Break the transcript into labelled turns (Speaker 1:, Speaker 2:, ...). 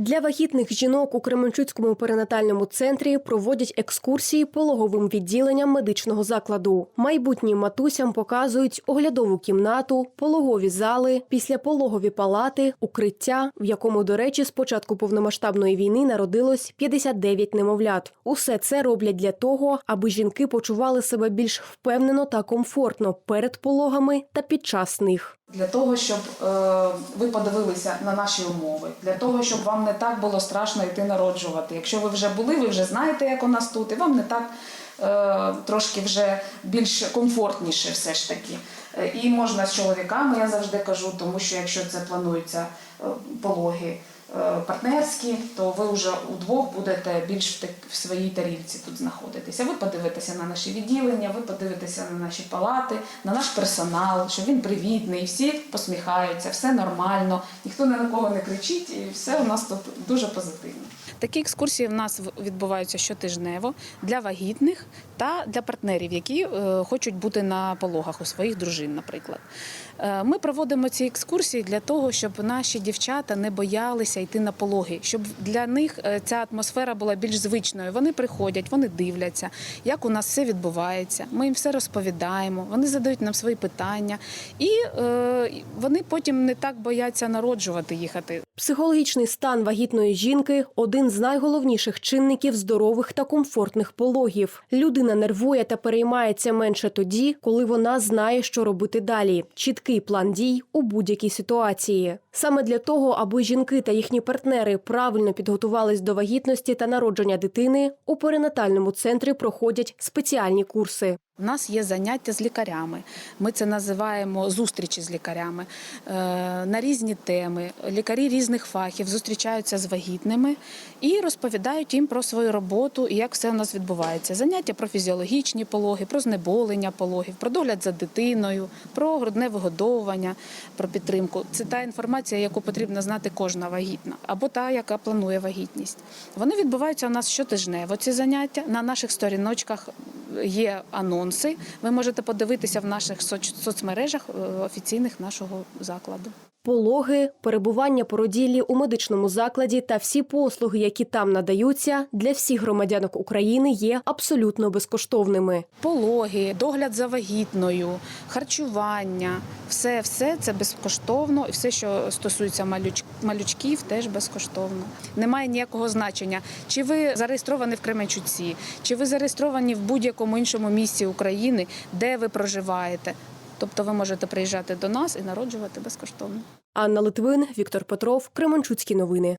Speaker 1: Для вагітних жінок у Кременчуцькому перинатальному центрі проводять екскурсії пологовим відділенням медичного закладу. Майбутнім матусям показують оглядову кімнату, пологові зали, післяпологові палати, укриття, в якому, до речі, з початку повномасштабної війни народилось 59 немовлят. Усе це роблять для того, аби жінки почували себе більш впевнено та комфортно перед пологами та під час них.
Speaker 2: Для того, щоб е, ви подивилися на наші умови, для того, щоб вам не так було страшно йти народжувати. Якщо ви вже були, ви вже знаєте, як у нас тут, і вам не так е, трошки вже більш комфортніше все ж таки. Е, І можна з чоловіками, я завжди кажу, тому що якщо це плануються е, пологи партнерські, то ви вже удвох будете більш в, своїй тарілці тут знаходитися. Ви подивитеся на наші відділення, ви подивитеся на наші палати, на наш персонал, що він привітний, всі посміхаються, все нормально, ніхто ні на кого не кричить, і все у нас тут дуже позитивно.
Speaker 3: Такі екскурсії в нас відбуваються щотижнево для вагітних та для партнерів, які е, хочуть бути на пологах у своїх дружин, наприклад. Е, Ми проводимо ці екскурсії для того, щоб наші дівчата не боялися йти на пологи, щоб для них е, ця атмосфера була більш звичною. Вони приходять, вони дивляться, як у нас все відбувається. Ми їм все розповідаємо, вони задають нам свої питання, і вони потім не так бояться народжувати їхати.
Speaker 1: Психологічний стан вагітної жінки один з найголовніших чинників здорових та комфортних пологів. Людина нервує та переймається менше тоді, коли вона знає, що робити далі. Чіткий план дій у будь-якій ситуації. Саме для того, аби жінки та їхні партнери правильно підготувались до вагітності та народження дитини, у перинатальному центрі проходять спеціальні курси.
Speaker 3: У нас є заняття з лікарями. Ми це називаємо зустрічі з лікарями е, на різні теми. Лікарі різних фахів зустрічаються з вагітними і розповідають їм про свою роботу і як все у нас відбувається. Заняття про фізіологічні пологи, про знеболення пологів, про догляд за дитиною, про грудне вигодовування, про підтримку. Це та інформація, яку потрібно знати кожна вагітна або та, яка планує вагітність. Вони відбуваються у нас щотижнево. Ці заняття на наших сторіночках є анонси. Ви можете подивитися в наших соц- соцмережах е, офіційних нашого закладу.
Speaker 1: Пологи, перебування породіллі у медичному закладі та всі послуги, які там надаються, для всіх громадянок України є абсолютно безкоштовними.
Speaker 3: Пологи, догляд за вагітною, харчування, все, все це безкоштовно, і все, що стосується малюч, малючків, теж безкоштовно. Немає ніякого значення, чи ви зареєстровані в Кременчуці, чи ви зареєстровані в будь-якому іншому місці України, де ви проживаєте. Тобто ви можете приїжджати до нас і народжувати безкоштовно.
Speaker 1: Анна Литвин, Віктор Петров, Кременчуцькі новини.